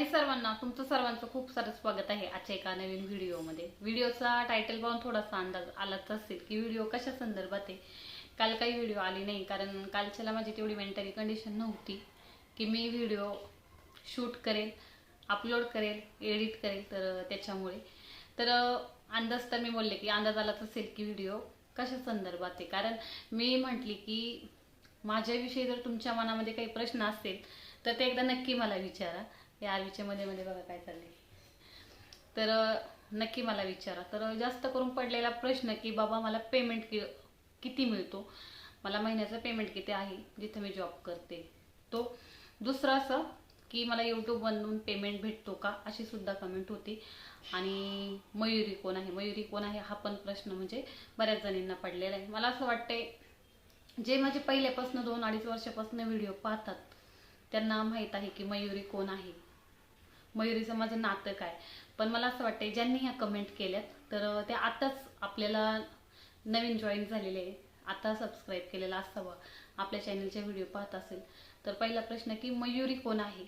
हाय सर्वांना तुमचं सर्वांचं खूप सारं स्वागत आहे आजच्या एका नवीन व्हिडिओमध्ये. व्हिडिओचा टायटल पाहून थोडासा अंदाज आलाच असेल की व्हिडिओ कशा संदर्भात आहे. काल काही व्हिडिओ आली नाही कारण कालच्याला माझी तेवढी मेंटली कंडिशन नव्हती की मी व्हिडिओ शूट करेल अपलोड करेल एडिट करेल तर त्याच्यामुळे. तर अंदाज तर मी बोलले की अंदाज आलाच असेल की व्हिडिओ कशा संदर्भात आहे. कारण मी म्हटली की माझ्याविषयी जर तुमच्या मनामध्ये काही प्रश्न असतील तर ते एकदा नक्की मला विचारा. या आरवीच्या मध्ये मध्ये बघा काय चालले तर नक्की मला विचारा. तर जास्त करून पडलेला प्रश्न की बाबा मला पेमेंट किती मिळतो? मला महिन्याचं पेमेंट किती आहे? जिथं मी जॉब करते. तो दुसरं असं की मला यूट्यूब बनवून पेमेंट भेटतो का? अशी सुद्धा कमेंट होती. आणि मयुरी कोण आहे? मयुरी कोण आहे? हा पण प्रश्न म्हणजे बऱ्याच जणींना पडलेला आहे. मला असं वाटते जे माझे पहिल्यापासून दोन अडीच वर्षापासून व्हिडिओ पाहतात त्यांना माहीत आहे की मयुरी कोण आहे? मयुरीचं माझं नातं काय? पण मला असं वाटतंय ज्यांनी ह्या कमेंट केल्यात तर त्या आताच आपल्याला नवीन जॉईन झालेले आहे आता सबस्क्राईब केलेला असावं. आपल्या चॅनलचे व्हिडिओ पाहत असेल. तर पहिला प्रश्न की मयुरी कोण आहे?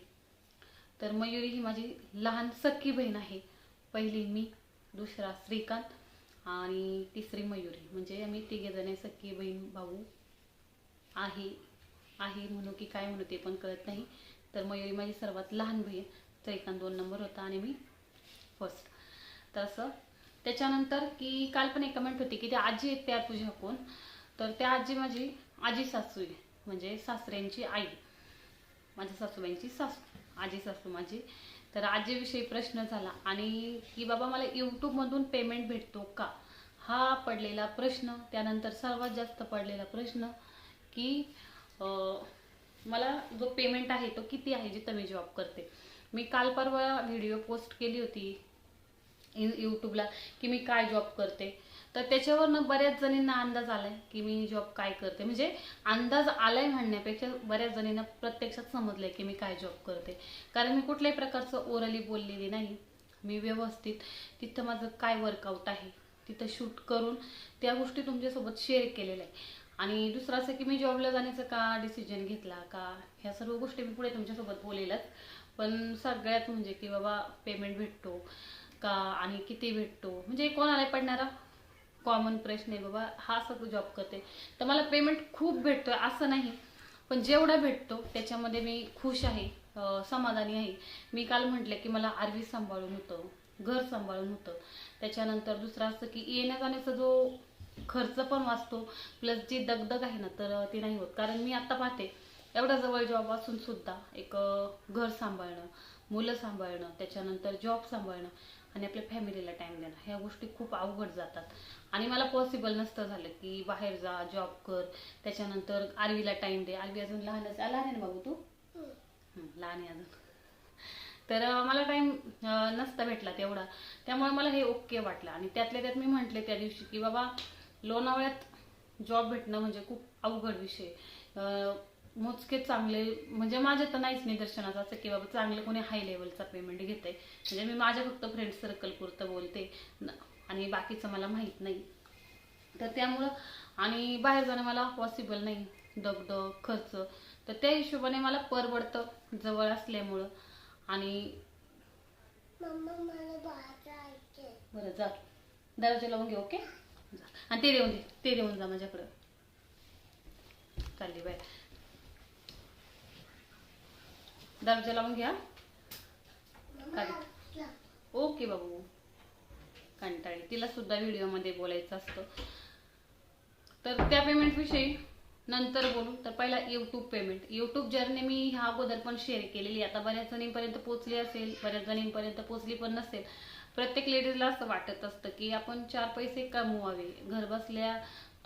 तर मयुरी ही माझी लहान सख्खी बहीण आहे. पहिली मी दुसरा श्रीकांत आणि तिसरी मयुरी. म्हणजे आम्ही तिघे जण सख्खी बहीण भाऊ आहे. आहे म्हणू की काय म्हणू ते पण कळत नाही. तर मयुरी माझी सर्वात लहान बहीण. श्रीकांत दोन नंबर होता आणि मी फर्स्ट तर असं. त्याच्यानंतर की काल पण एक कमेंट होती की त्या आजी आहेत त्या तुझ्या कोण तर त्या आजी माझी आजी सासू आहे. म्हणजे सासऱ्यांची आई. माझ्या सासूबाईंची सासू. आजी सासू माझी. तर आजीविषयी प्रश्न झाला. आणि की बाबा मला यूट्यूबमधून पेमेंट भेटतो का? हा पडलेला प्रश्न त्यानंतर सर्वात जास्त पडलेला प्रश्न की मला जो पेमेंट आहे तो किती आहे जिथं मी जॉब करते? मी काल परवा व्हिडिओ पोस्ट केली होती इन- यूट्यूबला की मी काय जॉब करते. तर त्याच्यावरनं बऱ्याच जणींना अंदाज आलाय की मी जॉब काय करते. म्हणजे अंदाज आलाय म्हणण्यापेक्षा बऱ्याच जणींना प्रत्यक्षात समजलंय की मी काय जॉब करते. कारण मी कुठल्याही प्रकारचं ओरली बोललेली नाही. मी व्यवस्थित तिथं माझं काय वर्कआउट आहे तिथं शूट करून त्या गोष्टी तुमच्यासोबत शेअर केलेल्या आहे आणि दुसरं असं की मी जॉबला जाण्याचं का डिसिजन घेतला का ह्या सर्व गोष्टी मी पुढे तुमच्यासोबत बोलेलच. पण सगळ्यात म्हणजे की बाबा पेमेंट भेटतो का आणि किती भेटतो? म्हणजे कोणाला पडणारा कॉमन प्रश्न आहे बाबा हा सगळं जॉब करते. तर मला पेमेंट खूप भेटतोय असं नाही पण जेवढा भेटतो त्याच्यामध्ये मी खुश आहे समाधानी आहे. मी काल म्हटलं की मला आरवी सांभाळून होतं घर सांभाळून होतं. त्याच्यानंतर दुसरं असं की येण्या जाण्याचा जो खर्च पण वाचतो प्लस जी दगदग आहे ना तर ती नाही होत. कारण मी आता पाहते एवढा जवळ जॉब असून सुद्धा एक घर सांभाळणं मुलं सांभाळणं त्याच्यानंतर जॉब सांभाळणं आणि आपल्या फॅमिलीला टाइम देणं ह्या गोष्टी खूप अवघड जातात. आणि मला पॉसिबल नसतं झालं की बाहेर जा जॉब कर त्याच्यानंतर आरवीला टाइम दे. आरवी अजून लहानच लहान आहे ना बाबू तू? हं, लहान आहे अजून. तर मला टाइम नसता भेटला तेवढा. त्यामुळे मला हे ओके वाटलं. आणि त्यातल्या त्यात मी म्हटले त्या दिवशी की बाबा लोणावळ्यात जॉब भेटणं म्हणजे खूप अवघड विषय. मोजके चांगले म्हणजे माझ्या तर नाहीच निदर्शनाचं असं की बाबा चांगलं कोणी हाय लेवलचा पेमेंट घेते म्हणजे मी माझ्या फक्त फ्रेंड सर्कल पुरतं बोलते. आणि बाकीचं मला माहीत नाही. तर त्यामुळं आणि बाहेर जाणं मला पॉसिबल नाही. दगदग खर्च. तर त्या हिशोबाने मला परवडतं जवळ असल्यामुळं. आणि बरं जा. दरवाजा लावून घे ओके. आणि ते देऊन दे ते देऊन जा माझ्याकडं. चालली बाय. दरवाजा लावून घ्या. काय? ओके बाबू. कंटाळी. तिला सुद्धा व्हिडिओमध्ये बोलायचं असतं. तर त्या पेमेंट विषयी नंतर बोलू. तर पहिला युट्यूब पेमेंट युट्यूब जर्नी मी ह्या अगोदर पण शेअर केलेली आता बऱ्याच जणींपर्यंत पोहोचली असेल बऱ्याच जणींपर्यंत पोहोचली पण नसेल. प्रत्येक लेडीजला असं वाटत असतं की आपण चार पैसे कमवावे. घर बसल्या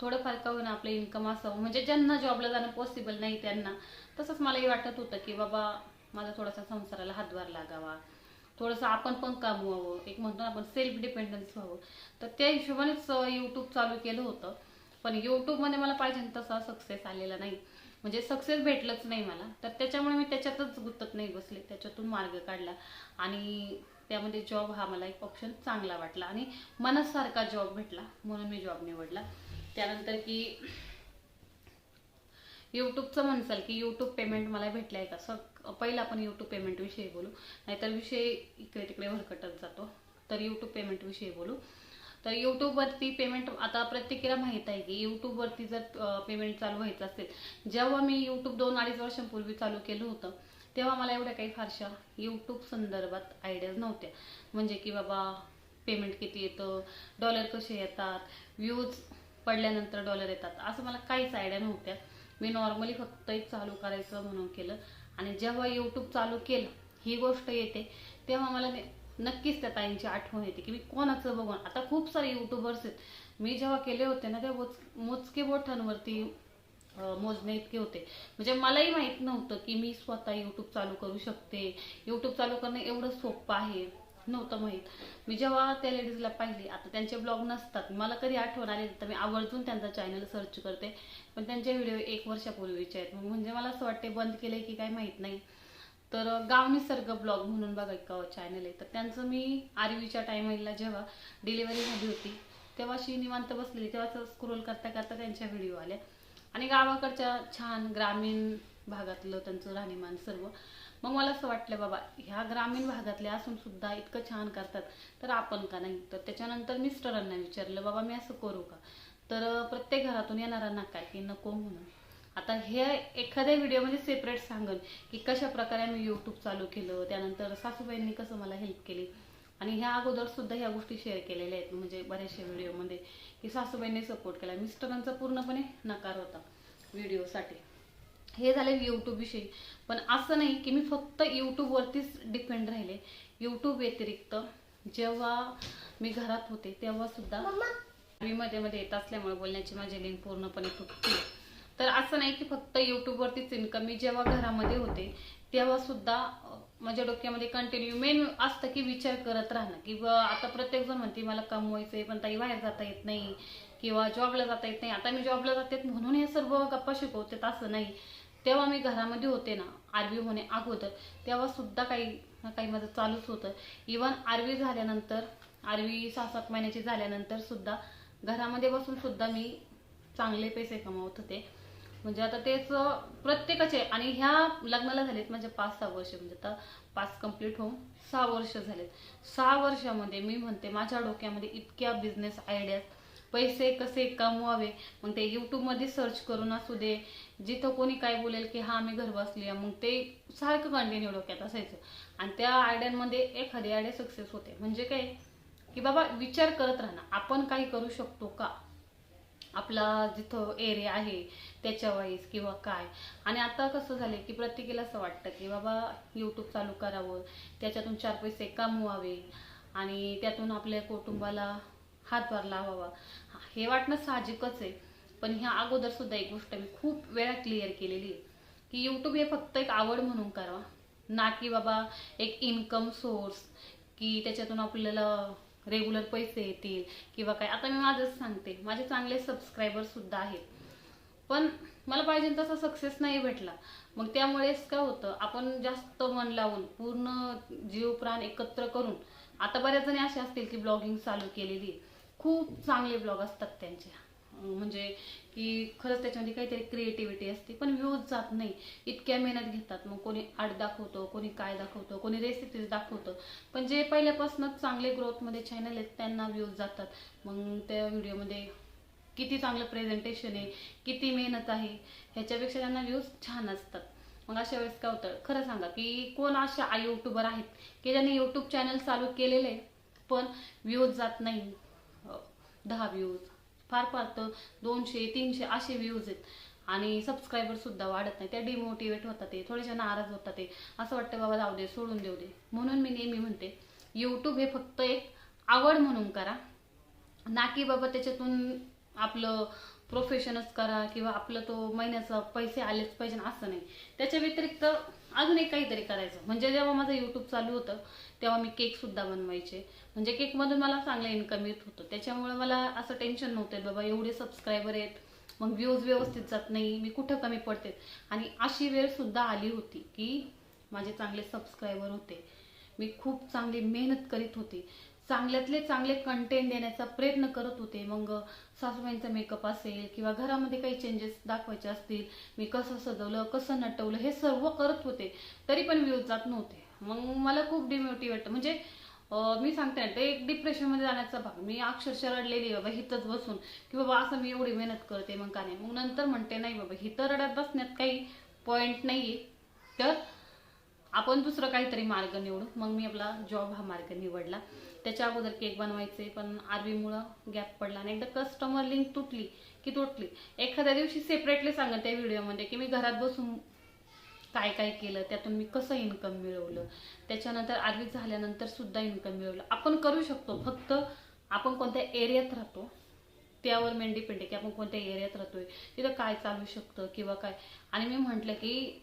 थोडंफार का होईना आपलं इन्कम असावं. म्हणजे ज्यांना जॉबला जाणं पॉसिबल नाही त्यांना. तसंच मलाही वाटत होतं की बाबा माझा थोडासा संसाराला हातभार लागावा. थोडंसं आपण पण कमवावं. एक म्हणतो ना आपण सेल्फ डिपेंडन्स व्हावं. तर त्या हिशोबानेच यूट्यूब चालू केलं होतं. पण यूट्यूबमध्ये मला पाहिजे तसा सक्सेस आलेला नाही. म्हणजे सक्सेस भेटलंच नाही मला. तर त्याच्यामुळे मी त्याच्यातच गुंतत नाही बसले. त्याच्यातून मार्ग काढला. आणि त्यामध्ये जॉब हा मला एक ऑप्शन चांगला वाटला आणि मनासारखा जॉब भेटला म्हणून मी जॉब निवडला. त्यानंतर की यूट्यूबचं म्हणसाल की यूट्यूब पेमेंट मला भेटलं आहे का? सग पहिला आपण यूट्यूब पेमेंटविषयी बोलू. नाहीतर विषय इकडे तिकडे भरकटत जातो. तर यूट्यूब पेमेंटविषयी बोलू. तर यूट्यूबवरती पेमेंट आता प्रत्येकीला माहीत आहे की यूट्यूबवरती जर पेमेंट चालू व्हायचं असेल जेव्हा मी यूट्यूब दोन अडीच वर्षांपूर्वी चालू केलं होतं तेव्हा मला एवढ्या काही फारशा यूट्यूब संदर्भात आयडियाज नव्हत्या. म्हणजे की बाबा पेमेंट किती येतं डॉलर कसे येतात व्ह्यूज पडल्यानंतर डॉलर येतात असं मला काहीच आयडिया नव्हत्या. मी नॉर्मली फक्त एक चालू करायचं म्हणून केलं. आणि जेव्हा यूट्यूब चालू केलं ही गोष्ट येते तेव्हा मला नक्कीच त्या ताईंची आठवण येते की मी कोणाचं बघून आता खूप सारे यूट्यूबर्स आहेत. मी जेव्हा केले होते ना त्या मोज- मोजके बोटांवरती मोजणे इतके होते. म्हणजे मलाही माहीत नव्हतं की मी स्वतः यूट्यूब चालू करू शकते. यूट्यूब चालू करणं एवढं सोपं आहे नव्हतं माहीत. मी जेव्हा त्या लेडीजला पाहिले आता त्यांचे ब्लॉग नसतात. मला कधी आठवण आली तर मी आवर्जून त्यांचा चॅनल सर्च करते. पण त्यांचे व्हिडिओ एक वर्षापूर्वीचे आहेत. म्हणजे मला असं वाटते बंद केले की काय माहीत नाही. तर गाव निसर्ग ब्लॉग म्हणून बघा एक चॅनल आहे. तर त्यांचं मी आरवीच्या टायमिंगला जेव्हा डिलिव्हरी झाली होती तेव्हा शी निवांत बसलेली. तेव्हा स्क्रोल करता करता त्यांच्या व्हिडिओ आल्या. आणि गावाकडच्या छान ग्रामीण भागातलं त्यांचं राहणीमान सर्व. मग मला असं वाटलं बाबा ह्या ग्रामीण भागातल्या असून सुद्धा इतकं छान करतात तर आपण का नाही? तर त्याच्यानंतर मिस्टरांना विचारलं बाबा मी असं करू का? तर प्रत्येक घरातून येणाऱ्यांना काय की नको म्हणून. आता हे एखाद्या व्हिडिओमध्ये सेपरेट सांगन की कशा प्रकारे मी यूट्यूब चालू केलं त्यानंतर सासूबाईंनी कसं मला हेल्प केली. आणि ह्या अगोदर सुद्धा ह्या गोष्टी शेअर केलेल्या आहेत. म्हणजे बऱ्याचशा व्हिडिओमध्ये की सासूबाईंनी सपोर्ट केला. मिस्टरांचा पूर्णपणे नकार होता व्हिडिओसाठी हे झाले यूट्यूब विषयी. पण असं नाही की मी फक्त यूट्यूबवरतीच डिपेंड राहिले. यूट्यूब व्यतिरिक्त जेव्हा मी घरात होते तेव्हा सुद्धा मी मध्ये मध्ये येत असल्यामुळे बोलण्याची माझी लिंक पूर्णपणे तुटते तर असं नाही की फक्त यूट्यूबवरतीच इन्कम मी जेव्हा घरामध्ये होते तेव्हा सुद्धा माझ्या डोक्यामध्ये कंटिन्यू मेन असतं की विचार करत राहणं. की आता प्रत्येक जण म्हणते मला कमवायचंय पण ताई बाहेर जाता येत नाही किंवा जॉबला जाता येत नाही. आता मी जॉबला जाते म्हणून हे सर्व गप्पा शिकवतात असं नाही. तेव्हा मी घरामध्ये होते ना आरवी होणे अगोदर तेव्हा सुद्धा काही ना काही माझं चालूच होतं. इवन आरवी झाल्यानंतर आरवी सहा सात महिन्याची झाल्यानंतर सुद्धा घरामध्ये बसून सुद्धा मी चांगले पैसे कमावत होते. म्हणजे आता तेच प्रत्येकाचे आणि ह्या लग्नाला झालेत माझे पाच सहा वर्ष म्हणजे आता पाच कंप्लीट होऊन सहा वर्ष झालेत. सहा वर्षामध्ये मी म्हणते माझ्या डोक्यामध्ये इतक्या बिझनेस आयडियाज पैसे कसे कमवावे मग ते यूट्यूबमध्ये सर्च करून असू दे जिथं कोणी काय बोलेल की हा मी घर बसली आहे, मग ते सारखं कंटिन्यू डोक्यात असायचं. आणि त्या आयडियांमध्ये एखादी आयडिया सक्सेस होते. म्हणजे काय की बाबा विचार करत राहणं. आपण काही करू शकतो का? आपला जिथं एरिया आहे त्याच्या वाईज किंवा काय? आणि आता कसं झालंय की प्रत्येकीला असं वाटतं की बाबा यूट्यूब चालू करावं त्याच्यातून चार पैसे कमवावे आणि त्यातून आपल्या कुटुंबाला हातभार लावावा. हे वाटणं साहजिकच आहे. पण ह्या अगोदर सुद्धा एक गोष्ट मी खूप वेळा क्लिअर केलेली आहे की यूट्यूब हे फक्त एक आवड म्हणून करावा ना की बाबा एक इन्कम सोर्स की त्याच्यातून आपल्याला रेग्युलर पैसे येतील किंवा काय. आता मी माझंच सांगते माझे चांगले सबस्क्रायबर सुद्धा आहेत. पण मला पाहिजे तसा सक्सेस नाही भेटला. मग त्यामुळेच काय होतं आपण जास्त मन लावून पूर्ण जीव प्राण एकत्र करून आता बऱ्याच जणी असे असतील की ब्लॉगिंग चालू केलेली. खूप चांगले ब्लॉग असतात त्यांचे. म्हणजे की खरंच त्याच्यामध्ये काहीतरी क्रिएटिव्हिटी असते पण व्ह्यूज जात नाही. इतक्या मेहनत घेतात. मग कोणी आर्ट दाखवतो कोणी काय दाखवतो कोणी रेसिपीज दाखवतं. पण जे पहिल्यापासूनच चांगले ग्रोथमध्ये चॅनल आहेत त्यांना व्ह्यूज जातात. मग त्या व्हिडिओमध्ये किती चांगलं प्रेझेंटेशन आहे किती मेहनत आहे ह्याच्यापेक्षा त्यांना व्ह्यूज छान असतात. मग अशा वेळेस काय होतं? खरं सांगा की कोण अशा आई युट्यूबर आहेत की ज्यांनी युट्यूब चॅनल चालू केलेले आहे, पण व्ह्यूज जात नाही? दहा व्ह्यूज फार फार तर दोनशे तीनशे असे व्ह्यूज आहेत. आणि सबस्क्रायबर सुद्धा वाढत नाही. त्या डिमोटिवेट होतात ते थोडेसे नाराज होतात ते. असं वाटतं बाबा जाऊ दे सोडून देऊ दे. म्हणून मी नेहमी म्हणते यूट्यूब हे फक्त एक आवड म्हणून करा. ना की बाबा त्याच्यातून आपलं प्रोफेशनच करा किंवा आपलं तो महिन्याचा पैसे आलेच पाहिजे असं नाही. त्याच्या व्यतिरिक्त अजून एक काहीतरी करायचं. म्हणजे जेव्हा माझं युट्यूब चालू होतं तेव्हा मी केक सुद्धा बनवायचे. म्हणजे केकमधून मला चांगलं इन्कम येत होतं. त्याच्यामुळे मला असं टेन्शन नव्हतं बाबा एवढे सबस्क्रायबर आहेत मग व्ह्यूज व्यवस्थित जात नाही मी कुठं कमी पडते? आणि अशी वेळ सुद्धा आली होती की माझे चांगले सबस्क्रायबर होते. मी खूप चांगली मेहनत करीत होती. चांगल्यातले चांगले कंटेंट देण्याचा प्रयत्न करत होते. मग सासूबाईंचा मेकअप असेल किंवा घरामध्ये काही चेंजेस दाखवायचे असतील मी कसं सजवलं कसं नटवलं हे सर्व करत होते. तरी पण व्ह्यूज जात नव्हते. मग मला खूप डिमोटिवेट म्हणजे मी सांगते ना ते एक डिप्रेशनमध्ये जाण्याचा भाग. मी अक्षरशः रडलेली बाबा हिथंच बसून. की बाबा असं मी एवढी मेहनत करते मग का नाही? मग नंतर म्हणते नाही बाबा हिथं रडत बसण्यात काही पॉईंट नाहीये. तर आपण दुसरं काहीतरी मार्ग निवडू. मग मी आपला जॉब हा मार्ग निवडला. त्याच्या अगोदर केक बनवायचे पण आरवीमुळं गॅप पडला आणि एकदा कस्टमर लिंक तुटली की तुटली. एखाद्या दिवशी सेपरेटली सांगा त्या व्हिडिओमध्ये की मी घरात बसून काय काय केलं त्यातून मी कसं इन्कम मिळवलं. त्याच्यानंतर आरवी झाल्यानंतर सुद्धा इन्कम मिळवलं. आपण करू शकतो फक्त आपण कोणत्या एरियात राहतो त्यावर मेन डिपेंड आहे की आपण कोणत्या एरियात राहतोय. तिथं काय चालू शकतं किंवा काय. आणि मी म्हटलं की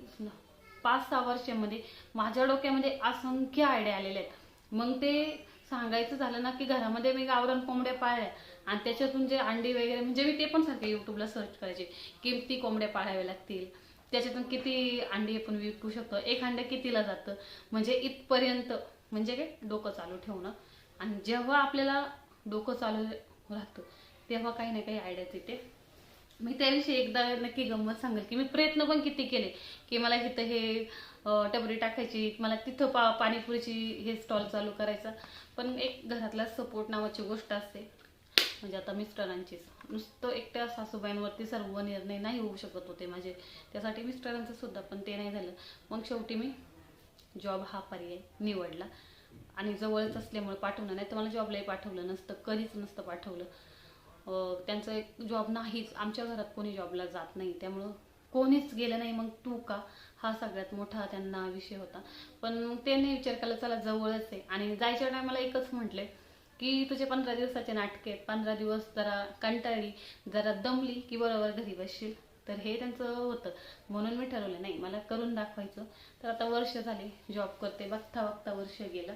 पाच सहा वर्षामध्ये माझ्या डोक्यामध्ये असंख्य आयडिया आलेल्या आहेत. मग ते सांगायचं झालं ना की घरामध्ये मी गावरान कोंबड्या पाळल्या. आणि त्याच्यातून जे अंडी वगैरे म्हणजे मी ते पण सारखे युट्यूबला सर्च करायचे किती कोंबड्या पाळाव्या लागतील. त्याच्यातून किती अंडी आपण विकू शकतो एक अंडे कितीला जातं? म्हणजे इथपर्यंत म्हणजे काय डोकं चालू ठेवणं. आणि जेव्हा आपल्याला डोकं चालू राहतं तेव्हा काही ना काही आयडियाच येते मी त्याविषयी एकदा नक्की गंमत सांगेल की मी प्रयत्न पण किती केले की मला इथं हे टबरी टाकायची मला तिथं पा पाणीपुरीची हे स्टॉल चालू करायचा. पण एक घरातला सपोर्ट नावाची गोष्ट असते. म्हणजे आता मिस्टरांचीच. नुसतं एकट्या सासूबाईंवरती सर्व निर्णय नाही होऊ शकत होते माझे. त्यासाठी मिस्टरांचं सुद्धा पण ते नाही झालं. मग शेवटी मी जॉब हा पर्याय निवडला. आणि जवळच असल्यामुळे पाठवलं. नाही तर मला जॉबलाही पाठवलं नसतं. कधीच नसतं पाठवलं. त्यांचं एक जॉब नाहीच. आमच्या घरात कोणी जॉबला जात नाही. त्यामुळं कोणीच गेलं नाही मग तू का? हा सगळ्यात मोठा त्यांना विषय होता. पण मग त्यांनी विचार केला चला जवळच आहे. आणि जायच्या टायमाला एकच म्हटले की तुझे पंधरा दिवसाचे नाटके आहेत. पंधरा दिवस जरा कंटाळली जरा दमली की बरोबर घरी बसशील. तर हे त्यांचं होतं. म्हणून मी ठरवलं नाही मला करून दाखवायचं. तर आता वर्ष झाले जॉब करते. बघता बघता वर्ष गेलं.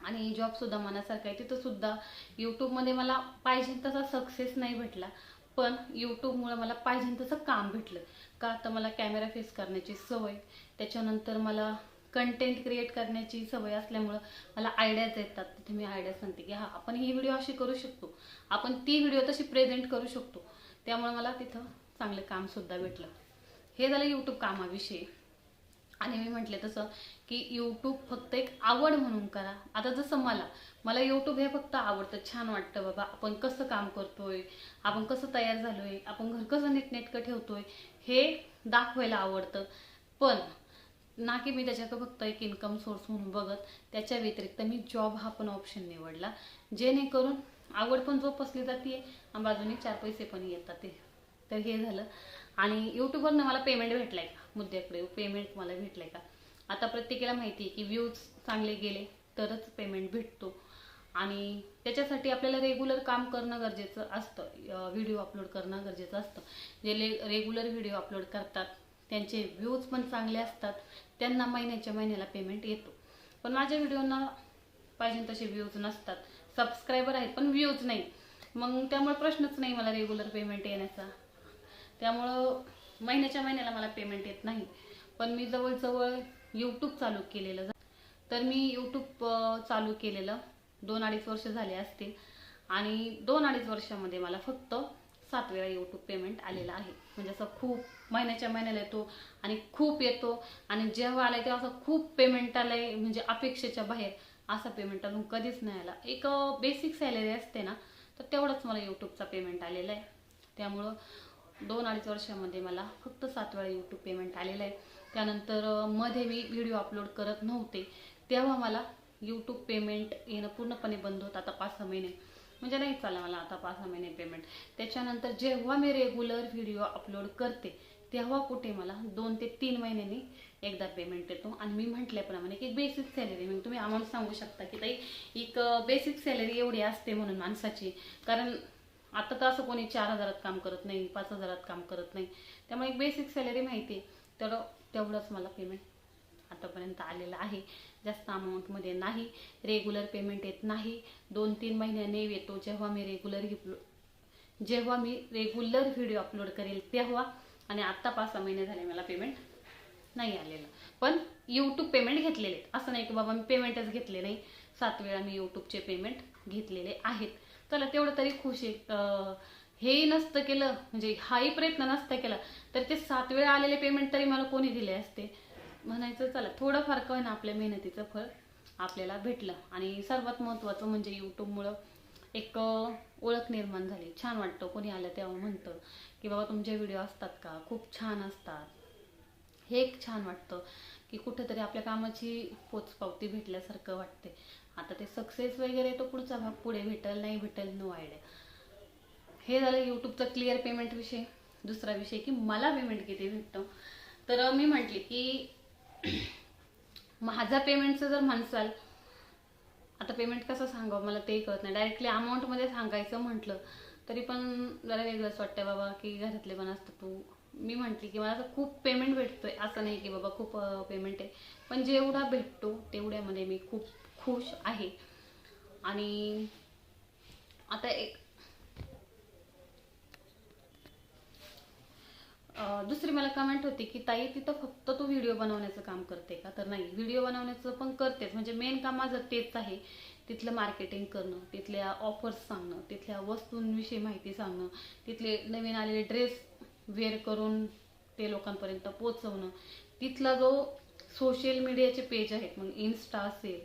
आणि जॉब सुद्धा मनासारखा आहे. तिथं सुद्धा यूट्यूबमध्ये मला पाहिजे तसा सक्सेस नाही भेटला. पण यूट्यूबमुळे मला पाहिजे तसं काम भेटलं. का तर मला कॅमेरा फेस करण्याची सवय त्याच्यानंतर मला कंटेंट क्रिएट करण्याची सवय असल्यामुळं मला आयडियाज येतात. तिथे मी आयडिया सांगते की हा आपण ही व्हिडिओ अशी करू शकतो. आपण ती व्हिडिओ तशी प्रेझेंट करू शकतो. त्यामुळे मला तिथं चांगलं कामसुद्धा भेटलं. हे झालं यूट्यूब कामाविषयी. आणि मी म्हटले तसं की यूट्यूब फक्त एक आवड म्हणून करा. आता जसं मला मला यूट्यूब हे फक्त आवडतं छान वाटतं बाबा. आपण कसं काम करतोय आपण कसं तयार झालोय आपण घर कसं नीटनेटकं ठेवतोय हे दाखवायला आवडतं. पण ना की मी त्याच्याकडे फक्त एक इन्कम सोर्स म्हणून बघत त्याच्या व्यतिरिक्त मी जॉब हा पण ऑप्शन निवडला. जेणेकरून आवड पण जोपासली जाते आणि बाजूने चार पैसे पण येतात ते. तर हे झालं. आणि यूट्यूबवरनं मला पेमेंट भेटलाय का? मुद्द्याकडे पेमेंट मला भेटलंय का? आता प्रत्येकाला माहिती आहे की व्ह्यूज चांगले गेले तरच पेमेंट भेटतो. आणि त्याच्यासाठी आपल्याला रेग्युलर काम करणं गरजेचं असतं. व्हिडिओ अपलोड करणं गरजेचं असतं. जे रेग्युलर व्हिडिओ अपलोड करतात त्यांचे व्ह्यूज पण चांगले असतात. त्यांना महिन्याच्या महिन्याला पेमेंट येतो. पण माझ्या व्हिडिओना पाहिजे तसे व्ह्यूज नसतात. सबस्क्रायबर आहेत पण व्ह्यूज नाही. मग त्यामुळे प्रश्नच नाही मला रेग्युलर पेमेंट येण्याचा. त्यामुळं महिन्याच्या महिन्याला मला पेमेंट येत नाही. पण मी जवळजवळ यूट्यूब चालू केलेलं. तर मी यूट्यूब चालू केलेलं. दोन अडीच वर्ष झाले असतील. आणि दोन अडीच वर्षामध्ये मला फक्त सात वेळा यूट्यूब पेमेंट आलेला आहे. म्हणजे असं खूप महिन्याच्या महिन्याला येतो आणि खूप येतो. आणि जेव्हा आलाय तेव्हा असं खूप पेमेंट आलंय. म्हणजे अपेक्षेच्या बाहेर असा पेमेंट अजून कधीच नाही आला. एक बेसिक सॅलरी असते ना तर तेवढंच मला यूट्यूबचा पेमेंट आलेला आहे. त्यामुळं दोन अडीच वर्षामध्ये मला फक्त सात वेळा यूट्यूब पेमेंट आलेलं आहे. त्यानंतरमध्ये मी व्हिडिओ अपलोड करत नव्हते. तेव्हा मला यूट्यूब पेमेंट येणं पूर्णपणे बंद होतं. आता पाच सहा महिने. म्हणजे नाही चाललं मला आता पाच सहा महिने पेमेंट त्याच्यानंतर जेव्हा मी रेग्युलर व्हिडिओ अपलोड करते तेव्हा कुठे मला दोन ते तीन महिन्यांनी एकदा पेमेंट येतो. आणि मी म्हटल्याप्रमाणे की बेसिक सॅलरी मग तुम्ही आम्हाला सांगू शकता की ताई एक बेसिक सॅलरी एवढी असते म्हणून माणसाची. कारण आता तर असं कोणी चार हजारात काम करत नाही पाच हजारात काम करत नाही. त्यामुळे एक बेसिक सॅलरी माहिती आहे तर तेवढंच मला पेमेंट आतापर्यंत आलेलं आहे. जास्त अमाऊंटमध्ये नाही. रेग्युलर पेमेंट येत नाही. दोन तीन महिन्याने येतो जेव्हा मी रेग्युलर जेव्हा मी रेग्युलर व्हिडिओ अपलोड करेल तेव्हा. आणि आत्ता पाच सहा महिने झाले मला पेमेंट नाही आलेलं. पण यूट्यूब पेमेंट घेतलेले आहेत. असं नाही की बाबा मी पेमेंटच घेतले नाही. सात वेळा मी यूट्यूबचे पेमेंट घेतलेले आहेत. चला तेवढं तरी खुश आहे. हेही नसतं केलं म्हणजे हाही प्रयत्न नसता केला तर ते सात वेळा आलेले पेमेंट तरी मला कोणी दिले असते. म्हणायचं चला थोडंफार का ना आपल्या मेहनतीचं फळ आपल्याला भेटलं. आणि सर्वात महत्त्वाचं म्हणजे यूट्यूबमुळं एक ओळख निर्माण झाली. छान वाटतं कोणी आलं तेव्हा म्हणतं की बाबा तुमचे व्हिडिओ असतात का? खूप छान असतात. हे एक छान वाटतं की कुठेतरी आपल्या कामाची पोचपावती भेटल्यासारखं वाटते. आता ते सक्सेस वगैरे तो पुढचा भाग पुढे भेटेल नाही भेटेल नो आयडिया हे झालं यूट्यूबचं क्लिअर पेमेंट विषय. दुसरा विषय की मला पेमेंट किती भेटतं? तर मी म्हटले की माझा पेमेंटचं जर म्हणसाल आता पेमेंट कसं सांगावं मला ते कळत नाही. डायरेक्टली अमाऊंटमध्ये सांगायचं म्हटलं तरी पण जरा वेगळंच वाटतं बाबा की घरातले पण असतं तू. मी म्हटली की मला असं खूप पेमेंट भेटतोय. असं नाही की बाबा खूप पेमेंट आहे. पण जेवढा भेटतो तेवढ्यामध्ये मी खूप खुश आहे. आणि आता एक दुसरी मला कमेंट होती की ताई तिथं फक्त तू व्हिडिओ बनवण्याचं काम करते का? तर नाही व्हिडिओ बनवण्याचं पण करतेच. म्हणजे मेन काम माझं तेच आहे. तिथलं मार्केटिंग करणं तिथल्या ऑफर्स सांगणं तिथल्या वस्तूंविषयी माहिती सांगणं तिथले नवीन आलेले ड्रेस वेअर करून ते लोकांपर्यंत पोचवणं तिथला जो सोशल मीडियाचे पेज आहेत मग इन्स्टा असेल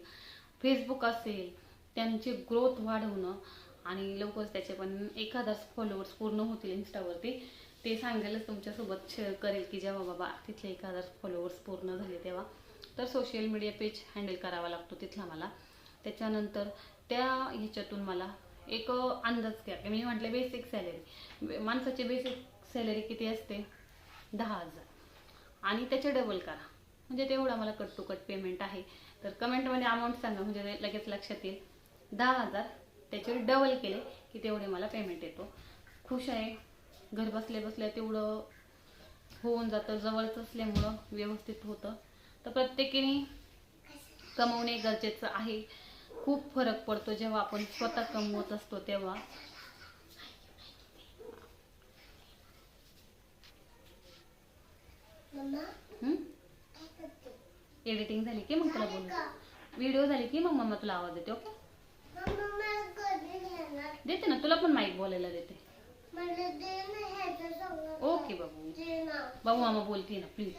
फेसबुक असेल त्यांची ग्रोथ वाढवणं आणि लवकरच त्याचे पण एखादाच फॉलोअर्स पूर्ण होतील इन्स्टावरती ते सांगायलाच तुमच्यासोबत शेअर करेल की जेव्हा बाबा तिथले एक हजार फॉलोअर्स पूर्ण झाले तेव्हा. तर सोशल मीडिया पेज हँडल करावा लागतो तिथला मला. त्याच्यानंतर त्या ह्याच्यातून मला एक अंदाज घ्या. की मी म्हटलं बेसिक सॅलरी माणसाची बेसिक सॅलरी किती असते? दहा हजार. आणि त्याचे डबल करा. म्हणजे तेवढा मला कट टू कट पेमेंट आहे. तर कमेंटमध्ये अमाऊंट सांगा म्हणजे लगेच लक्षात येईल. दहा हजार. त्याचे डबल केले की तेवढे मला पेमेंट येतो. खुश आहे. घर बसल्या बसल्या तेवढं होऊन जातं. जवळच असल्यामुळं व्यवस्थित होतं. तर प्रत्येकीने कमवणे गरजेचं आहे. खूप फरक पडतो जेव्हा आपण स्वतः कमवत असतो तेव्हा. हम्म? एडिटिंग झाली की मग तुला बोलू. व्हिडिओ झाली की मग मम्मा तुला आवाज देते ओके? देते ना तुला पण माईक बोलायला देते. ओके बाबू. बाबू मामा बोलते ना प्लीज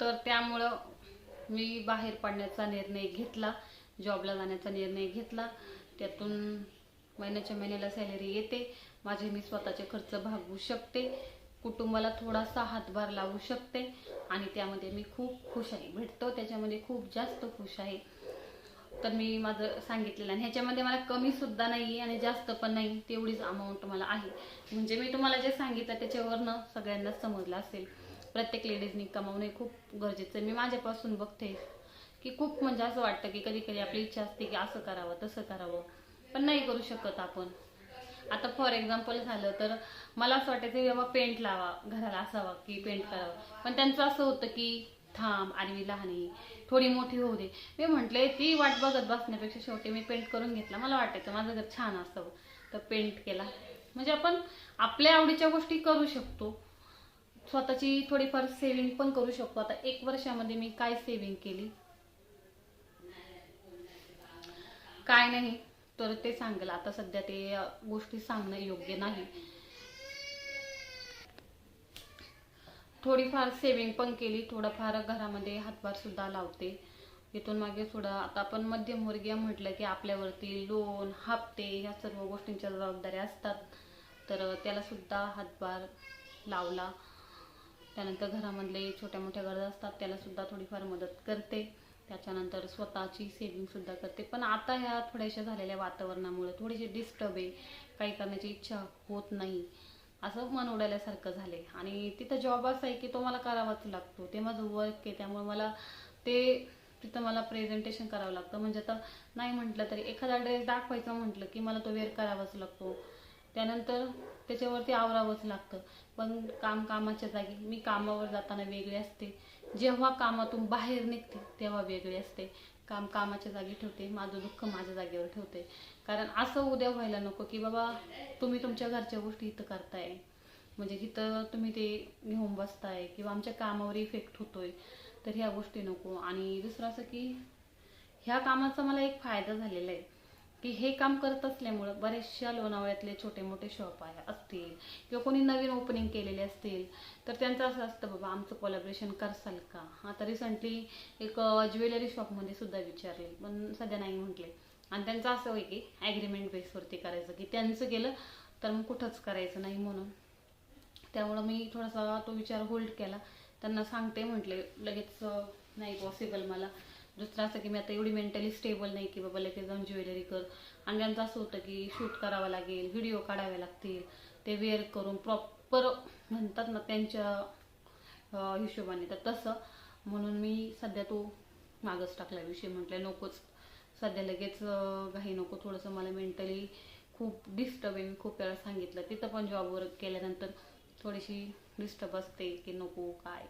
तर त्यामुळं मी बाहेर पडण्याचा निर्णय घेतला जॉबला जाण्याचा निर्णय घेतला. त्यातून महिन्याच्या महिन्याला सॅलरी येते. माझे मी स्वतःचे खर्च भागवू शकते. कुटुंबाला थोडासा हातभार लावू शकते आणि त्यामध्ये मी खूप खुश आहे. भेटतो त्याच्यामध्ये खूप जास्त खुश आहे. तर मी माझं सांगितलेलं आणि ह्याच्यामध्ये मला कमी सुद्धा नाही आणि जास्त पण नाही तेवढीच अमाऊंट मला आहे. म्हणजे मी तुम्हाला जे सांगितलं त्याच्यावरनं सगळ्यांना समजलं असेल. प्रत्येक लेडीजनी कमावणे खूप गरजेचं आहे. मी माझ्यापासून बघते की खूप म्हणजे असं वाटतं की कधी कधी आपली इच्छा असते की असं करावं तसं करावं. पण नाही करू शकत आपण. आता फॉर एक्झाम्पल झालं तर मला असं वाटायचं की बाबा पेंट लावा घराला असावा की पेंट करावं. पण त्यांचं असं होतं की थांब आणि मी लहान आहे थोडी मोठी होऊ दे. मी म्हटले ती वाट बघत बसण्यापेक्षा शेवटी मी पेंट करून घेतला. मला वाटायचं माझं घर छान असावं. तर पेंट केला. म्हणजे आपण आपल्या आवडीच्या गोष्टी करू शकतो. स्वतःची थोडीफार सेविंग पण करू शकतो. आता एक वर्षामध्ये मी काय सेविंग केली? काय नाही. तर ते सांगेल. आता सध्या ते गोष्टी सांगणं योग्य नाही. थोडीफार सेविंग पण केली. थोडंफार घरामध्ये हातभार सुद्धा लावते. इथून मागे थोडं आता आपण मध्यमवर्गीय म्हटलं की आपल्यावरती लोन हप्ते ह्या सर्व गोष्टींच्या जबाबदाऱ्या असतात. तर त्याला सुद्धा हातभार लावला. त्यानंतर घरामधले छोट्या मोठ्या गरजा असतात त्याला सुद्धा थोडीफार मदत करते. त्याच्यानंतर स्वतःची सेविंग सुद्धा करते. पण आता ह्या थोड्याशा झालेल्या वातावरणामुळे थोडीशी डिस्टर्ब आहे. काही करण्याची इच्छा होत नाही. असं मन उडाल्यासारखं झाले आणि तिथं जॉब असा आहे की तो मला करावाच लागतो. ते माझं वर्क आहे त्यामुळे मला ते तिथं मला प्रेझेंटेशन करावं लागतं. म्हणजे आता नाही म्हटलं तरी एखादा ड्रेस दाखवायचा म्हटलं की मला तो वेअर करावाच लागतो. त्यानंतर त्याच्यावरती आवरावंच लागतं. पण काम कामाच्या जागी मी कामावर जाताना वेगळे असते. जेव्हा कामातून बाहेर निघते तेव्हा वेगळी असते. काम कामाच्या जागी ठेवते माझं दुःख माझ्या जागेवर ठेवते. कारण असं उद्या व्हायला नको की बाबा तुम्ही तुमच्या घरच्या गोष्टी इथं करताय. म्हणजे इथं तुम्ही ते घेऊन बसताय किंवा आमच्या कामावर इफेक्ट होतोय. तर ह्या गोष्टी नको. आणि दुसरं असं की ह्या कामाचा मला एक फायदा झालेला आहे. की हे काम करत असल्यामुळं बऱ्याचशा लोणावळ्यातले छोटे मोठे शॉप आहे असतील. किंवा कोणी नवीन ओपनिंग केलेले असतील तर त्यांचं असं असतं बाबा आमचं कोलॅबरेशन करसाल का? आता रिसेंटली एक ज्वेलरी शॉपमध्ये सुद्धा विचारले पण सध्या नाही म्हटले. आणि त्यांचं असं होय की ॲग्रीमेंट बेसवरती करायचं की त्यांचं केलं तर मग कुठंच करायचं नाही म्हणून. त्यामुळं मी थोडासा तो विचार होल्ड केला. त्यांना सांगते म्हटले लगेच नाही पॉसिबल मला. दुसरं असं की मी आता एवढी मेंटली स्टेबल नाही की बाबा लगेच जाऊन ज्वेलरी कर. आणि त्यांचं असं होतं की शूट करावं लागेल व्हिडिओ काढावे लागतील ते वेअर करून प्रॉपर म्हणतात ना त्यांच्या हिशोबाने. तर तसं म्हणून मी सध्या तो मागच टाकला विषय म्हटलं नकोच. सध्या लगेच घाई नको. थोडंसं मला मेंटली खूप डिस्टर्ब आहे. मी खूप वेळा सांगितलं. तिथं पण जॉबवर केल्यानंतर थोडीशी डिस्टर्ब असते की नको काय?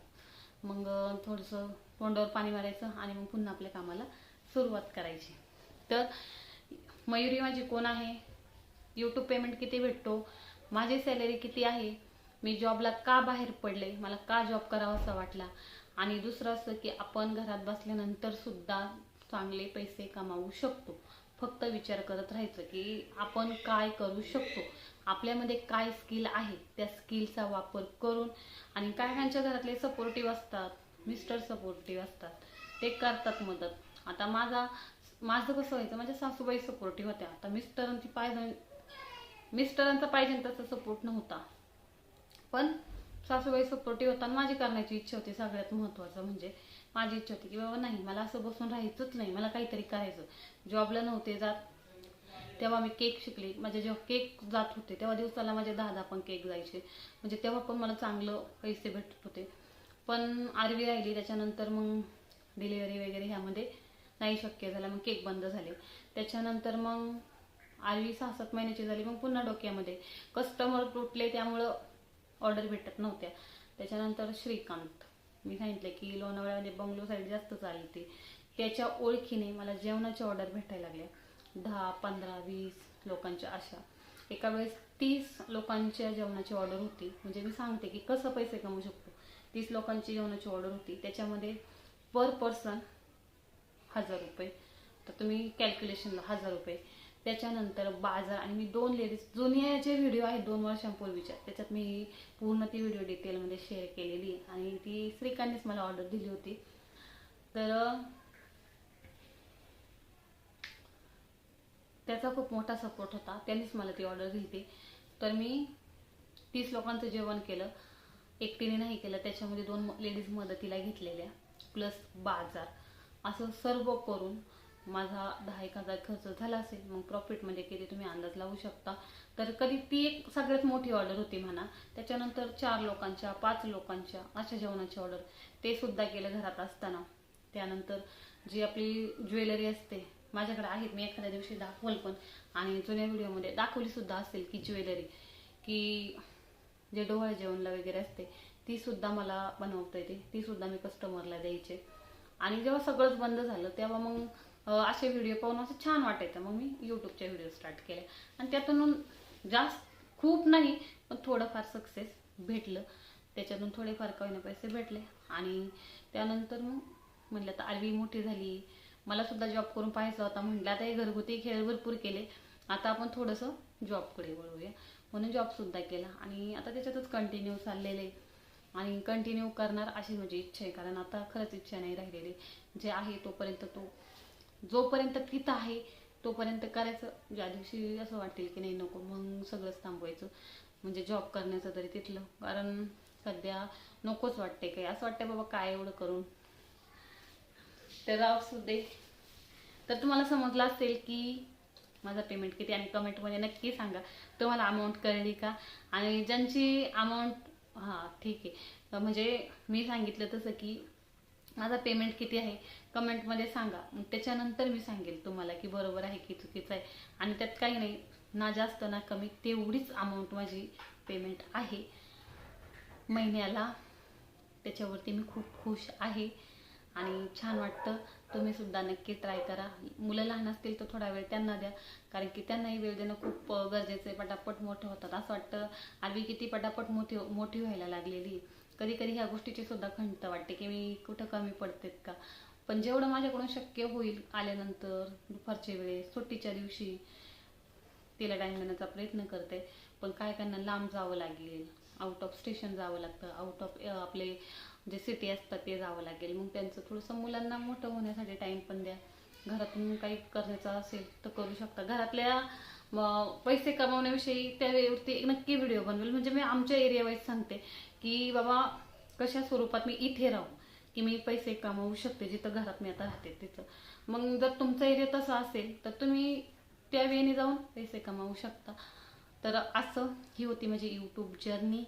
मग थोडंसं तोंडावर पाणी मारायचं आणि मग पुन्हा आपल्या कामाला सुरुवात करायची. तर मयुरी माझी कोण आहे? यूट्यूब पेमेंट किती भेटतो? माझी सॅलरी किती आहे? मी जॉबला का बाहेर पडले? मला का जॉब करावासा वाटला? आणि दुसरं असं की आपण घरात बसल्यानंतर सुद्धा चांगले पैसे कमावू शकतो. फक्त विचार करत राहायचं की आपण काय करू शकतो? आपल्यामध्ये काय स्किल आहे? त्या स्किलचा वापर करून आणि काय काहींच्या घरातले सपोर्टिव्ह असतात? मिस्टर सपोर्टिव्ह असतात. ते करतात मदत. आता माझा माझं कसं व्हायचं माझ्या सासूबाई सपोर्टिव्ह होत्या. आता मिस्टरांची पाहिजे मिस्टरांचा पाहिजे तसा सपोर्ट नव्हता. पण सासूबाई सपोर्टिव्ह होता आणि माझी करण्याची इच्छा होती. सगळ्यात महत्त्वाचं म्हणजे माझी इच्छा होती की बाबा नाही मला असं बसून राहायचंच नाही. मला काहीतरी करायचं. जॉबला नव्हते जात. तेव्हा मी केक शिकले. माझे जेव्हा केक जात होते तेव्हा दिवसाला माझे दहा दहा पण केक जायचे. म्हणजे तेव्हा पण मला चांगलं पैसे भेटत होते. पण आरवी राहिली त्याच्यानंतर मग डिलिव्हरी वगैरे ह्यामध्ये नाही शक्य झालं. मग केक बंद झाले. त्याच्यानंतर मग आरवी सहा सात महिन्याची झाली मग पुन्हा डोक्यामध्ये. कस्टमर तुटले त्यामुळं ऑर्डर भेटत नव्हत्या. त्याच्यानंतर श्रीकांत. मी सांगितलं की लोणावळ्यामध्ये बंगलो साईड जास्त चालते त्याच्या ओळखीने मला जेवणाची ऑर्डर भेटायला लागल्या. दहा पंधरा वीस लोकांच्या अशा. एका वेळेस तीस लोकांच्या जेवणाची ऑर्डर होती. म्हणजे मी सांगते की कसं पैसे कमवू शकतो. तीस लोकांची जेवणाची ऑर्डर होती. त्याच्यामध्ये पर पर्सन हजार रुपये. तर तुम्ही कॅल्क्युलेशनला हजार रुपये. त्याच्यानंतर बाजार आणि मी दोन लेडीज जुने जे व्हिडिओ आहेत दोन वर्षांपूर्वीच्या त्याच्यात मी पूर्ण ती व्हिडिओ डिटेलमध्ये शेअर केलेली आणि ती श्रीकांतनेच मला ऑर्डर दिली होती. तर त्याचा खूप मोठा सपोर्ट होता. त्यांनीच मला ती ऑर्डर दिली होती. तर मी तीस लोकांचं जेवण केलं. एकटीने नाही केलं त्याच्यामध्ये दोन लेडीज मदतीला घेतलेल्या प्लस बाजार. असं सर्व करून माझा दहा एक हजार खर्च झाला असेल मग प्रॉफिटमध्ये किती तुम्ही अंदाज लावू शकता? तर कधी ती एक सगळ्यात मोठी ऑर्डर होती म्हणा त्याच्यानंतर चार लोकांच्या पाच लोकांच्या अशा जेवणाची ऑर्डर ते सुद्धा केलं घरात असताना. त्यानंतर जी आपली ज्वेलरी असते माझ्याकडे आहेत मी एखाद्या दिवशी दाखवल पण. आणि जुन्या व्हिडिओमध्ये दाखवली सुद्धा असेल की ज्वेलरी की जे डोहाळे जेवणला वगैरे असते ती सुद्धा मला बनवता येते. ती सुद्धा मी कस्टमरला द्यायचे. आणि जेव्हा सगळंच बंद झालं तेव्हा मग असे व्हिडिओ पाहून असं छान वाटायचं. मग मी यूट्यूबच्या व्हिडिओ स्टार्ट केले. आणि त्यातून जास्त खूप नाही पण थोडंफार सक्सेस भेटलं. त्याच्यातून थोडेफार काही ना पैसे भेटले. आणि त्यानंतर मग म्हटलं तर आरवी मोठी झाली. मला सुद्धा जॉब करून पाहायचा होता. म्हटलं आता हे घरगुती खेळ भरपूर केले. आता आपण थोडंसं जॉबकडे वळूया. म्हणून जॉब सुद्धा केला. आणि आता त्याच्यातच कंटिन्यू चाललेले. आणि कंटिन्यू करणार अशी माझी इच्छा आहे. कारण आता खरंच इच्छा नाही राहिलेली. जे आहे तोपर्यंत तो जोपर्यंत तिथं आहे तोपर्यंत करायचं. ज्या दिवशी असं वाटेल की नाही नको मग सगळंच थांबवायचं. म्हणजे जॉब करण्याचं तरी तिथलं. कारण सध्या नकोच वाटते काही. असं वाटतं बाबा काय एवढं करून. तर राव दे तर तुम्हाला समजलं असेल की माझा पेमेंट किती आणि कमेंटमध्ये नक्की सांगा. तुम्हाला अमाऊंट कळली का? आणि ज्यांची अमाऊंट हां ठीक आहे. म्हणजे मी सांगितलं तसं की माझा पेमेंट किती आहे कमेंटमध्ये सांगा. त्याच्यानंतर मी सांगेल तुम्हाला की बरोबर आहे की चुकीचं आहे. आणि त्यात काही नाही ना जास्त ना कमी तेवढीच अमाऊंट माझी पेमेंट आहे. महिन्याला त्याच्यावरती मी खूप खुश आहे. आणि छान वाटतं. तुम्ही सुद्धा नक्की ट्राय करा. मुलं लहान असतील तर थोडा वेळ त्यांना द्या. कारण की त्यांनाही वेळ देणं खूप गरजेचं आहे. पटापट मोठे होतात. असं वाटतं आधी किती पटापट मोठी मोठी व्हायला लागलेली. कधी कधी ह्या गोष्टीची सुद्धा खंत वाटते की मी कुठं कमी पडतेत का? पण जेवढं माझ्याकडून शक्य होईल आल्यानंतर दुपारच्या वेळेस सुट्टीच्या दिवशी तिला टाईम देण्याचा प्रयत्न करते. पण काय त्यांना लांब जावं लागेल. आउट ऑफ स्टेशन जावं लागतं. आउट ऑफ आपले जे सिटी असतात ते जावं लागेल. मग त्यांचं थोडंसं मुलांना मोठं होण्यासाठी टाईम पण द्या. घरातून काही करण्याचं असेल तर करू शकता. घरातल्या पैसे कमावण्याविषयी त्या वेळेवरती नक्की व्हिडिओ बनवेल. म्हणजे मी आमच्या एरियावाईज सांगते की बाबा कशा स्वरूपात मी इथे राहू की मी पैसे कमावू शकते जिथं घरात मी आता राहते तिथं. मग जर तुमचा एरिया तसा असेल तर तुम्ही त्या वेळेने जाऊन पैसे कमावू शकता. तर असं ही होती माझी यूट्यूब जर्नी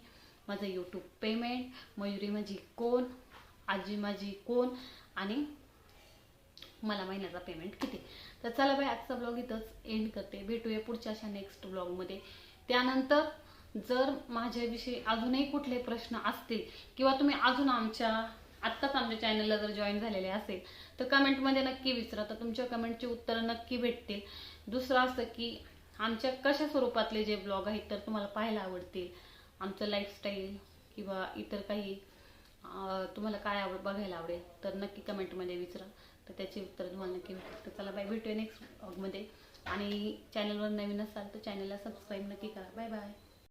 माझं यूट्यूब पेमेंट मयुरी माझी कोण आजी माझी कोण आणि मला महिन्याचा पेमेंट किती? तर चला बाई आजचा ब्लॉग इथंच एंड करते. भेटूया पुढच्या अशा नेक्स्ट ब्लॉगमध्ये त्यानंतर जर माझ्याविषयी अजूनही कुठले प्रश्न असतील किंवा तुम्ही अजून आमच्या आत्ताच आमच्या चॅनलला जर जॉईन झालेले असेल तर कमेंटमध्ये नक्की विचारा तर तुमच्या कमेंटची उत्तरं नक्की भेटतील. दुसरं असं की आमच्या कशा स्वरूपातले जे ब्लॉग आहेत तर तुम्हाला पाहायला आवडतील. आमचं लाईफस्टाईल किंवा इतर काही तुम्हाला काय आवड बघायला आवडेल तर नक्की कमेंटमध्ये विचारा. तर त्याची उत्तर तुम्हाला नक्की भेटेल. तर चला बाय भेटूया नेक्स्ट ब्लॉगमध्ये आणि चॅनलवर नवीन असाल तर चॅनलला सबस्क्राईब नक्की करा. Bye bye